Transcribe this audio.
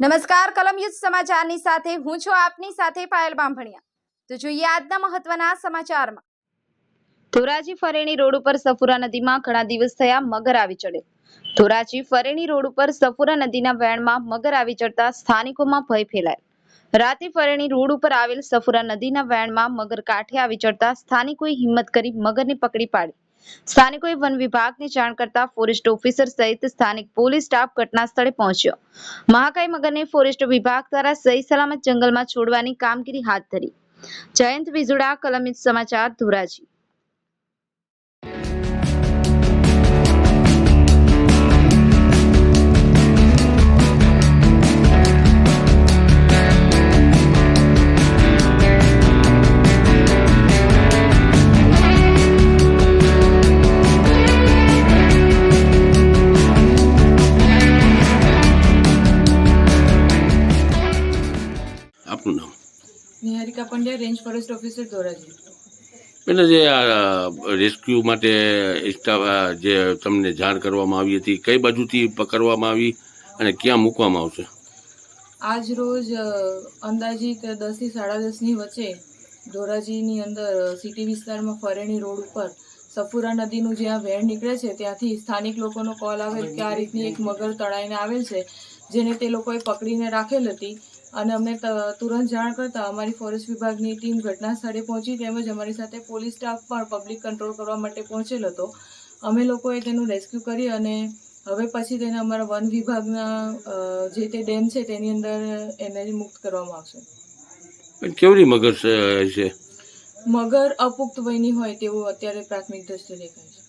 નમસ્કાર કલમયુદ્ધ સમાચારની સાથે હું છું આપની સાથે પાયલ બાંભણિયા. તો જોઈએ આજના મહત્વના સમાચારમાં. ધોરાજી ફરેણી રોડ ઉપર સફુરા નદીમાં ઘણા દિવસ થયા મગર આવી ચડે. ધોરાજી ફરેણી રોડ ઉપર સફુરા નદીના વહેણમાં મગર આવી ચડતા સ્થાનિકોમાં ભય ફેલાયો. રાતે ફરેણી રોડ ઉપર આવેલ સફુરા નદીના વહેણમાં મગર કાંઠે આવી ચડતા સ્થાનિકોએ હિંમત કરી મગરને પકડી પાડી. સ્થાનિકોએ વન વિભાગને જાણ કરતા ફોરેસ્ટ ઓફિસર સહિત સ્થાનિક પોલીસ સ્ટાફ ઘટના સ્થળે પહોંચ્યો. મહાકાય મગરને ફોરેસ્ટ વિભાગ દ્વારા સહી સલામત જંગલમાં છોડવાની કામગીરી હાથ ધરી. જયંત વિજુડા કલમિત સમાચાર ધોરાજી. આપનું નામ? Niharika Pandya range forest officer Dhoraji. એટલે જે આ રેસ્ક્યુ માટે જે તમને જાણ કરવામાં આવી હતી કઈ બાજુથી પકડવામાં આવી અને ક્યાં મૂકવામાં આવશે? આજ રોજ અંદાજિત દસથી સાડા દસની વચ્ચે ધોરાજીની અંદર સિટી વિસ્તારમાં ફરેણી રોડ ઉપર સફુરા નદીનું જ્યાં વહેણ નીકળે છે ત્યાંથી સ્થાનિક લોકોનો કોલ આવેલ કે આ રીતની એક મગર તળાઈને આવેલ છે જેને તે લોકોએ પકડીને રાખેલ હતી. અને અમને તુરંત જાણ કરતાં અમારી ફોરેસ્ટ વિભાગની ટીમ ઘટના સ્થળે પહોંચી તેમજ અમારી સાથે પોલીસ સ્ટાફ પણ પબ્લિક કંટ્રોલ કરવા માટે પહોંચેલ હતો. અમે લોકોએ તેનું રેસ્ક્યુ કરી અને હવે પછી તેને અમારા વન વિભાગના જે તે ડેમ છે તેની અંદર એને મુક્ત કરવામાં આવશે. કેવડી મગર છે- છે? મગર અપુખ્ત વયની હોય તેવું અત્યારે પ્રાથમિક દ્રષ્ટિએ દેખાય છે.